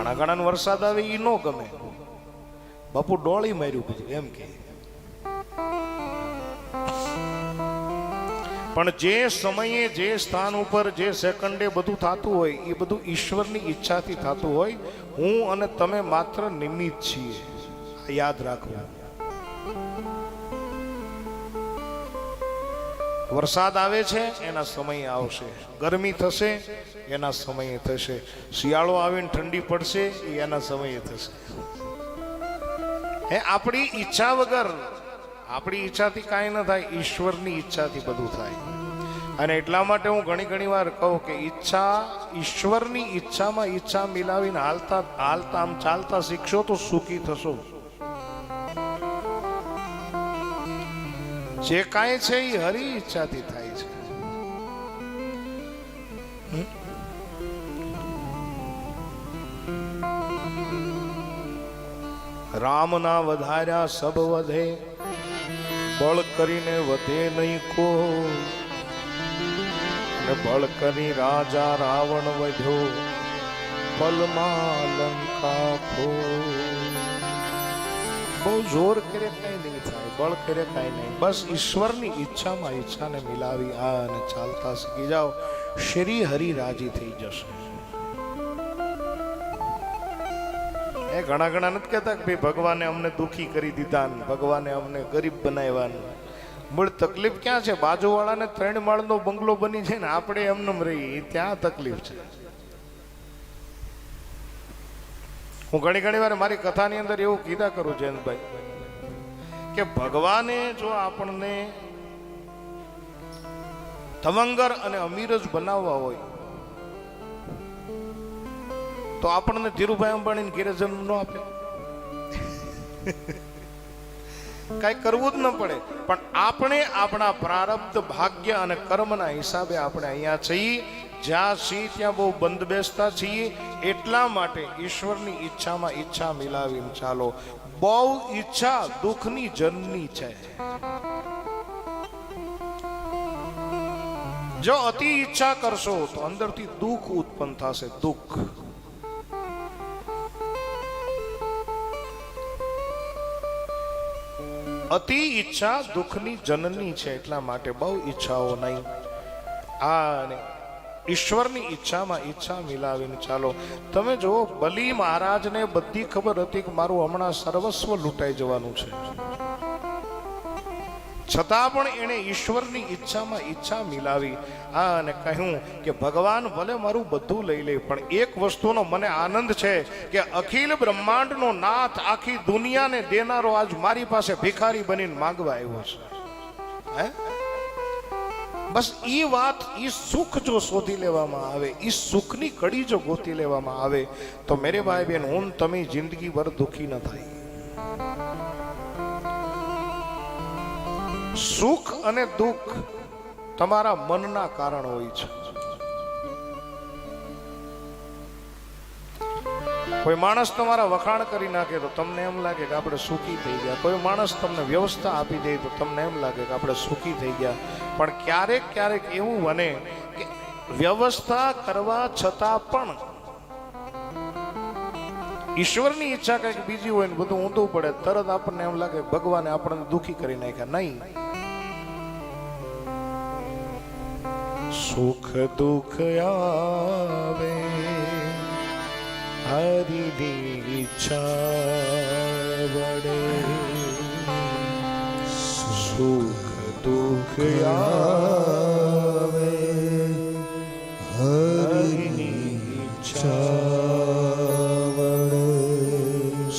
ઘણા ઘણા વરસાદ આવે એ ન ગમે. બાપુ ડોળી માર્યું બધું, એમ કે. પણ જે સમયે જે સ્થાન ઉપર જે સેકન્ડે બધું થતું હોય એ બધું ઈશ્વરની ઈચ્છાથી થતું હોય, હું અને તમે માત્ર નિમિત્ત છીએ. યાદ રાખવું. વરસાદ આવે છે, એના સમયે આવશે. ગરમી થશે, એના સમયે થશે. શિયાળો આવીને ઠંડી પડશે, એ એના સમયે થશે. હે, આપણી ઈચ્છા વગર, આપણી ઈચ્છાથી કાંઈ ન થાય, ઈશ્વરની ઈચ્છાથી બધું થાય. અને એટલા માટે હું ઘણી ઘણી વાર કહું કે ઈચ્છા, ઈશ્વરની ઈચ્છામાં ઈચ્છા મિલાવીને હાલતા હાલતા આમ ચાલતા શીખશો તો સુખી થશો. જે કાંઈ છે એ હરી ઈચ્છાથી થાય છે. રામના વધાર્યા સબ વધે, બળ કરીને વધે નહીં કો બળ કરી રાજા રાવણ વધ્યો, પલમાં લંકા ખો બહુ જોર કરે કઈ નહીં થાય, બળ કરે કઈ નહીં. બસ ઈશ્વરની ઈચ્છામાં ઈચ્છાને મિલાવી આ અને ચાલતા શીખી જાઓ. શ્રી હરિ રાજી થઈ જશે. એ ઘણા ઘણા નથી કહેતા કે ભાઈ ભગવાને અમને દુઃખી કરી દીધા ભગવાને અમને ગરીબ બનાવ્યા મૂળ તકલીફ ક્યાં છે? બાજુવાળાને ત્રણ માળનો બંગલો બની છે ને, આપણે એમને રહી ત્યાં તકલીફ છે. હું ઘણી ઘણી વાર મારી કથાની અંદર એવું કીધા કરું જયંતભાઈ, કે ભગવાને જો આપણને ધવંગર અને અમીર જ બનાવવા હોય, તો આપણને ધીરુભાઈ અંબાણીને ઘેરે જન્મ ન આપે. કઈ કરવું જ ન પડે. પણ આપણે આપણા પ્રારબ્ધ ભાગ્ય અને કર્મના હિસાબે આપણે અહીંયા છીએ. જ્યાં છીએ ત્યાં બહુ બંધ બેસતા છીએ. એટલા માટે ઈશ્વરની ઈચ્છામાં ઈચ્છા મિલાવીને ચાલો. બહુ ઈચ્છા દુઃખની જનની છે. જો અતિ ઈચ્છા કરશો તો અંદરથી દુઃખ ઉત્પન્ન થશે, દુઃખ. અતિ ઈચ્છા દુઃખની જનની છે એટલા માટે બહુ ઈચ્છાઓ નહીં. આ ઈશ્વરની ઈચ્છામાં ઈચ્છા મિલાવીને ચાલો. તમે જુઓ, બલી મહારાજને બધી ખબર હતી કે મારું હમણાં સર્વસ્વ લૂંટાઈ જવાનું છે. છતાં પણ એણે ઈશ્વરની ઈચ્છામાં ઈચ્છા મિલાવી. આ અને કહ્યું કે, ભગવાન, ભલે મારું બધું લઈ લે, પણ એક વસ્તુનો મને આનંદ છે કે અખિલ બ્રહ્માંડનો નાથ આખી દુનિયાને દેનારો આજ મારી પાસે ભિખારી બનીને માંગવા આવ્યો છે. હે? બસ એ વાત એ સુખ જો શોધી લેવામાં આવે એ સુખની કડી જો ગોતી લેવામાં આવે, તો મેરે ભાઈ બેન, હું તમે જિંદગી ભર દુખી ન થાય. સુખ અને દુઃખ તમારા મનના કારણ હોય છે. કોઈ માણસ તમારા વખાણ કરી નાખે તો તમને એમ લાગે કે આપણે સુખી થઈ ગયા. કોઈ માણસ તમને વ્યવસ્થા આપી દે તો તમને એમ લાગે કે આપણે સુખી થઈ ગયા. પણ ક્યારેક ક્યારેક એવું બને કે વ્યવસ્થા કરવા છતાં પણ ઈશ્વરની ઈચ્છા કંઈક બીજી હોય ને બધું ઊંધું પડે, તરત આપણને એમ લાગે કે ભગવાને આપણને દુખી કરી નાખ્યા. નહીં. સુખ દુઃખ આવે. હરિની ઈચ્છા વડે સુખ દુઃખ આવે હરિની ઈચ્છા વડે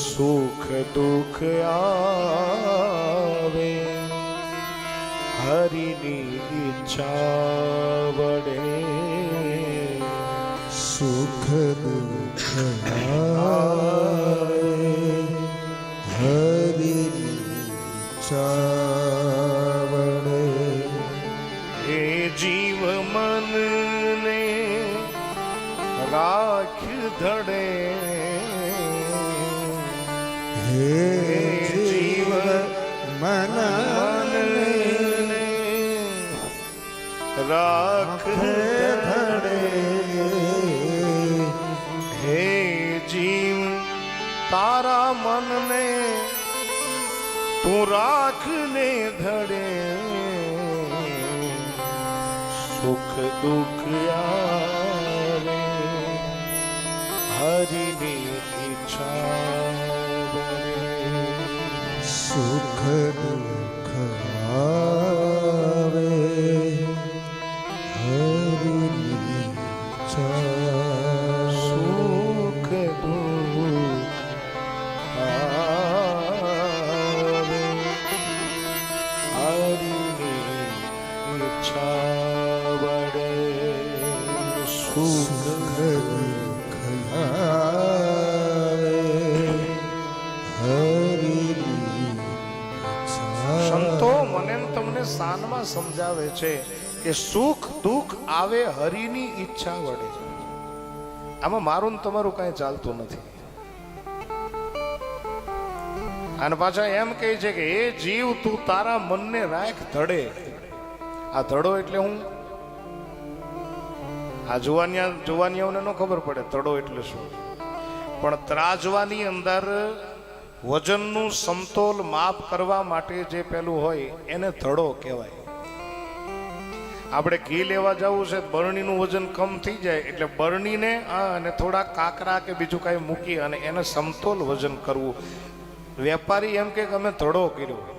સુખ દુઃખ આવે હરિની ઈચ્છા વડે સુખ દુઃખ રાખ ધડે હે જીવ મન રાખ તું રાખને ધડે. સુખ દુઃખ આવે હરિની ઈચ્છા સુખ દુઃખ સંતો મને તમને સાનમાં સમજાવે છે કે સુખ દુઃખ આવે હરિની ઈચ્છા વડે. આમાં મારું તમારું કાંઈ ચાલતું નથી. અને પાછા એમ કહે છે કે એ જીવ, તું તારા મનને રાખ ધડે. આ ધડો એટલે હું? આ જુવાનિયા જુવાનિયાઓને ન ખબર પડે ધડો એટલે શું? પણ ત્રાજવાની અંદર વજનનું સમતોલ માપ કરવા માટે જે પેલું હોય, એને ધડો કહેવાય. આપણે ઘી લેવા જવું છે, બરણીનું વજન કમ થઈ જાય, એટલે બરણીને અને થોડા કાકરા કે બીજું કાંઈ મૂકી અને એને સમતોલ વજન કરવું. વેપારી એમ કે અમે ધડો કર્યો.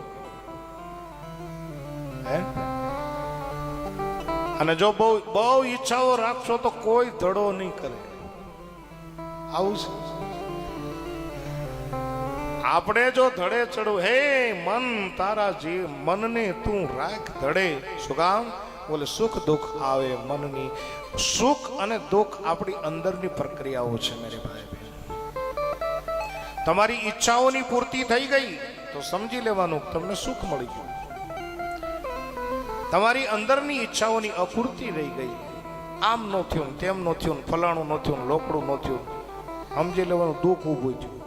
હે? અને જો બહુ બહુ ઈચ્છાઓ રાખશો તો કોઈ ધડો નહીં કરે. આવું છે. આપણે જો ધડે ચડવું હે મન, તારા જીવ, મનને તું રાખ ધડે. શું કામ બોલે, સુખ દુઃખ આવે મનની. સુખ અને દુઃખ આપણી અંદરની પ્રક્રિયાઓ છે, મેરે ભાઈ તમારી ઈચ્છાઓની પૂર્તિ થઈ ગઈ, તો સમજી લેવાનું, તમને સુખ મળી ગયું. તમારી અંદરની ઈચ્છાઓની અપૂર્તિ રહી ગઈ. આમ ન થયું, તેમ ન થયું, ફલાણું ન થયું, લોકડું ન થયું. સમજી લેવાનું, દુઃખ ઊભું થયું.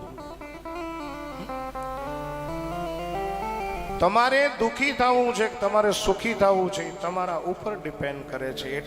તમારે દુઃખી થવું છે કે તમારે સુખી થવું છે તમારા ઉપર ડિપેન્ડ કરે છે.